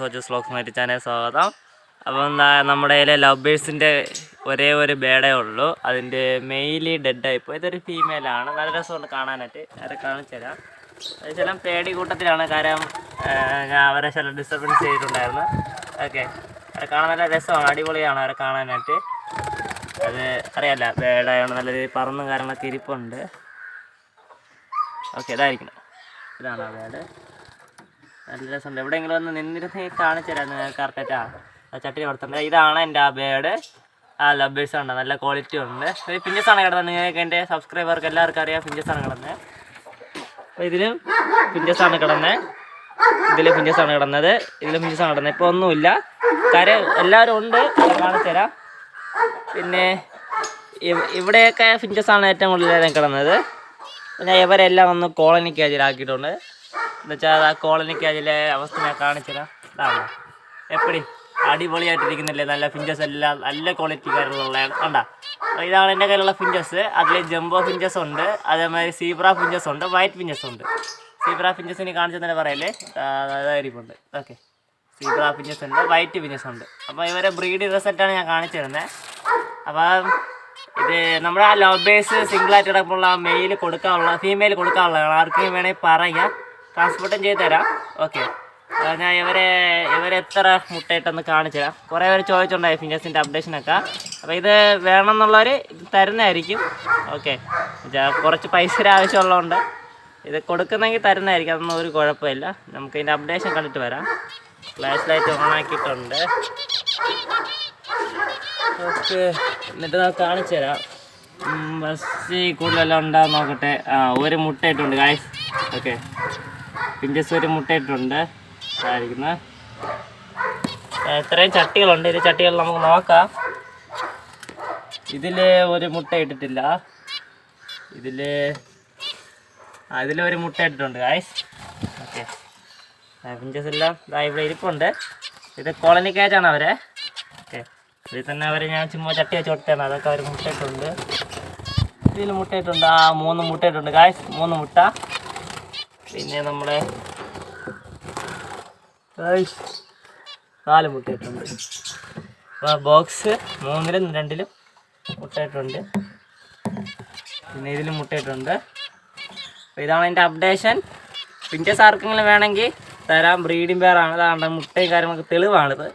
സോജസ് vlogs മാറ്റി channel സ്വാഗതം. അപ്പം എന്താ നമ്മുടെ കയ്യിലെ ലവ്ബേഴ്സിന്റെ ഒരേ ഒരു ബേഡേ ഉള്ളൂ. അതിന്റെ മെയിലി ഡെഡായിപ്പോൾ ഇതൊരു ഫീമെയിലാണ് നല്ല രസമുണ്ട് കാണാനായിട്ട്. അവരെ കാണിച്ചു തരാം. അത് ചില പേടി കൂട്ടത്തിലാണ്. കാരണം ഞാൻ അവരെ ചില ഡിസ്റ്റർബൻസ് ചെയ്തിട്ടുണ്ടായിരുന്നു. ഓക്കെ. അവരെ കാണാൻ നല്ല രസമാണ്. അടിപൊളിയാണ് അവരെ കാണാനായിട്ട്. അത് അറിയാല്ല. ബേഡായതുകൊണ്ട് നല്ല രീതിയിൽ പറന്നും കാരണം ഇരിപ്പുണ്ട്. ഓക്കെ ഇതായിരിക്കണം. ഇതാണ് ആ നല്ല രസമുണ്ട്? എവിടെയെങ്കിലും ഒന്ന് നിന്നിരുന്ന് കാണിച്ചു തരാം നിങ്ങൾക്ക് കറക്റ്റാ ആ ചട്ടി കൊടുത്തിട്ടുണ്ട്. ഇതാണ് എന്റെ ആ ബേഡ് ആ ലബേഴ്സ് ഉണ്ട് നല്ല ക്വാളിറ്റി ഉണ്ട്. ഇത് പിഞ്ചസ് ആണ് കിടന്നത് നിങ്ങൾക്ക് എന്റെ സബ്സ്ക്രൈബർക്ക് എല്ലാവർക്കും അറിയാം. പിഞ്ചസ് ആണ് കിടന്നത് അപ്പോൾ ഇതിലും പിഞ്ചസ് ആണ് കിടന്നത് ഇതിൽ പിഞ്ചസ് ആണ് കിടന്നത്. ഇതിലും പിഞ്ചസ് ആണ് കിടന്നത് ഇപ്പോൾ ഒന്നുമില്ല. കര എല്ലാവരും ഉണ്ട്. കാണിച്ചു തരാം. പിന്നെ ഇവിടെയൊക്കെ ഫിഞ്ചസ് ആണ് ഏറ്റവും കൂടുതൽ കിടന്നത്. പിന്നെ ഇവരെല്ലാം ഒന്ന് കോളനിക്ക് കേജിലാക്കിയിട്ടുണ്ട് എന്നുവെച്ചാൽ ആ കോളനിക്ക് അതിലെ അവസ്ഥ ഞാൻ കാണിച്ചുതരാം. അതാണോ എപ്പടി? അടിപൊളിയായിട്ടിരിക്കുന്നില്ലേ? നല്ല ഫിഞ്ചസ് എല്ലാം നല്ല ക്വാളിറ്റി കാര്യങ്ങളുള്ളതാണ് കണ്ടാ? ഇതാണ് എന്റെ കയ്യിലുള്ള ഫിഞ്ചസ് അതിൽ ജംബോ ഫിഞ്ചസ് ഉണ്ട്. അതേമാതിരി സീബ്ര ഫിഞ്ചസ് ഉണ്ട്. വൈറ്റ് ഫിഞ്ചസ് ഉണ്ട്. സീബ്ര ഫിഞ്ചസ് ഇനി കാണിച്ചു തന്നെ പറയല്ലേ അതായിരിക്കുന്നുണ്ട് ഓക്കെ സീബ്ര ഫിഞ്ചസ് ഉണ്ട്. വൈറ്റ് ഫിഞ്ചസ് ഉണ്ട്. അപ്പോൾ ഇവരെ ബ്രീഡ് റിസൾട്ടാണ് ഞാൻ കാണിച്ചു തരുന്നത് അപ്പം ഇത് നമ്മുടെ ആ ലവ് ബേസ് സിംഗിളായിട്ട് ആ മെയിൽ കൊടുക്കാനുള്ള ഫീമെയിൽ കൊടുക്കാനുള്ളതാണ്. ആർക്കും വേണമെങ്കിൽ പറയാം. ട്രാൻസ്പോർട്ടും ചെയ്ത് തരാം. ഓക്കെ ഞാൻ ഇവരെ ഇവരെ എത്ര മുട്ടയിട്ടെന്ന് കാണിച്ചു തരാം. കുറേ പേര് ചോദിച്ചിട്ടുണ്ടായി ഫിംഗേഴ്സിന്റെ അപ്ഡേഷനൊക്കെ അപ്പോൾ ഇത് വേണമെന്നുള്ളവർ തരുന്നതായിരിക്കും. ഓക്കെ കുറച്ച് പൈസ ആവശ്യമുള്ളതുകൊണ്ട് ഇത് കൊടുക്കുന്നെങ്കിൽ തരുന്നതായിരിക്കും. അതൊന്നും ഒരു കുഴപ്പമില്ല. നമുക്ക് ഇതിന്റെ അപ്ഡേഷൻ കണ്ടിട്ട് വരാം. ഫ്ലാഷ് ലൈറ്റ് ഓൺ ആക്കിയിട്ടുണ്ട്. ഓക്കെ എന്നിട്ട് ഞാൻ കാണിച്ചു തരാം. ബസ് കൂടുതലെല്ലാം ഉണ്ടാകും നോക്കട്ടെ. ആ ഒരു മുട്ട ഇട്ടുണ്ട് ഗായ്സ് ഓക്കെ പിഞ്ചസ് ഒരു മുട്ട ഇട്ടുണ്ട് ആയിരിക്കുന്നത് ഇത്രയും ചട്ടികളുണ്ട്. ഇത് ചട്ടികൾ നമുക്ക് നോക്കാം. ഇതിൽ ഒരു മുട്ട ഇട്ടിട്ടില്ല. ഇതിൽ അതിലൊരു മുട്ട ഇട്ടിട്ടുണ്ട് ഗായ്സ് ഓക്കെ പിഞ്ചസ് എല്ലാം ദാ ഇവിടെ ഇരിപ്പുണ്ട്. ഇത് കോളനി കാറ്റാണ് അവരെ. ഓക്കെ ഇതിൽ തന്നെ അവർ ഞാൻ ചുമ്മാ ചട്ടി വെച്ച് കൊടുത്തതാണ്. അതൊക്കെ അവർ മുട്ടയിട്ടുണ്ട്. ഇതിൽ മുട്ടയിട്ടുണ്ട്. ആ മൂന്ന് മുട്ടയിട്ടുണ്ട് ഗായ്സ് മൂന്ന് മുട്ട. പിന്നെ നമ്മുടെ നാല് മുട്ടയിട്ടുണ്ട്. ബോക്സ് മൂന്നിലും രണ്ടിലും മുട്ടയിട്ടുണ്ട്. പിന്നെ ഇതിലും മുട്ടയിട്ടുണ്ട്. അപ്പോൾ ഇതാണ് എന്റെ അപ്ഡേഷൻ പിന്നെ ആർക്കെങ്കിലും വേണമെങ്കിൽ തരാം. ബ്രീഡിംഗ് പെയറാണ് അതാണ് മുട്ടയും കാര്യങ്ങളൊക്കെ തെളിവാണിത്.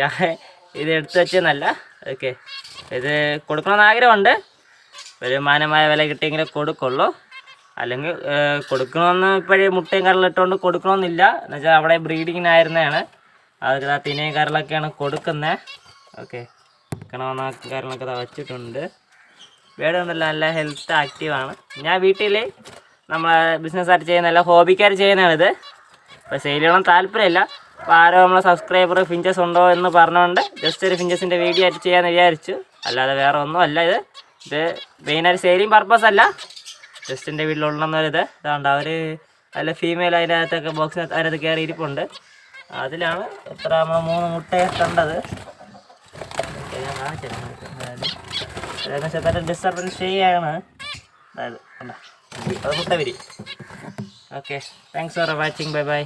ഞാൻ ഇത് എടുത്തു വെച്ചെന്നല്ല. ഓക്കെ ഇത് കൊടുക്കണമെന്ന് ആഗ്രഹമുണ്ട്. ഒരു മാനമായ വില കിട്ടിയെങ്കിലേ കൊടുക്കുള്ളൂ. അല്ലെങ്കിൽ കൊടുക്കണമെന്ന് ഇപ്പോഴേ മുട്ടയും കരളിട്ടുകൊണ്ട് കൊടുക്കണമെന്നില്ല. എന്നുവെച്ചാൽ അവിടെ ബ്രീഡിങ്ങിനായിരുന്നതാണ് ആ തിനയും കരളൊക്കെയാണ് കൊടുക്കുന്നത് ഓക്കെ. കണമെന്ന കരളൊക്കെ വച്ചിട്ടുണ്ട്. വേറെ നല്ല ഹെൽത്ത് ആക്റ്റീവാണ് ഞാൻ വീട്ടിൽ നമ്മളെ ബിസിനസ്സായിട്ട് ചെയ്യുന്ന അല്ല ഹോബിക്കാർ ചെയ്യുന്നതാണിത്. അപ്പോൾ സെയിൽ ചെയ്യണം താല്പര്യമില്ല. അപ്പോൾ ആരോ നമ്മളെ സബ്സ്ക്രൈബർ ഫിഞ്ചസ് ഉണ്ടോ എന്ന് പറഞ്ഞുകൊണ്ട് ജസ്റ്റ് ഒരു ഫിഞ്ചസിന്റെ വീഡിയോ ആയിട്ട് ചെയ്യാമെന്ന് വിചാരിച്ചു. അല്ലാതെ വേറെ ഒന്നും അല്ല ഇത് ഇത് മെയിനായിട്ട് സെയിലിംഗ് പർപ്പസ് അല്ല. ജസ്റ്റ് എന്റെ വീട്ടിലുള്ളൊരിത് ഇതാണ്ട് അവർ അതിൽ ഫീമെയിൽ അതിന്റെ അകത്തൊക്കെ ബോക്സിനകത്ത് അതിനകത്ത് കയറി ഇരിപ്പുണ്ട് അതിലാണ് എത്ര നമ്മൾ മൂന്ന് മുട്ടയെ കണ്ടത്. ഡിസ്റ്റർബൻസ് ചെയ്യാണ് അതായത്? അത് മുട്ട വിരി. Okay thanks for watching bye bye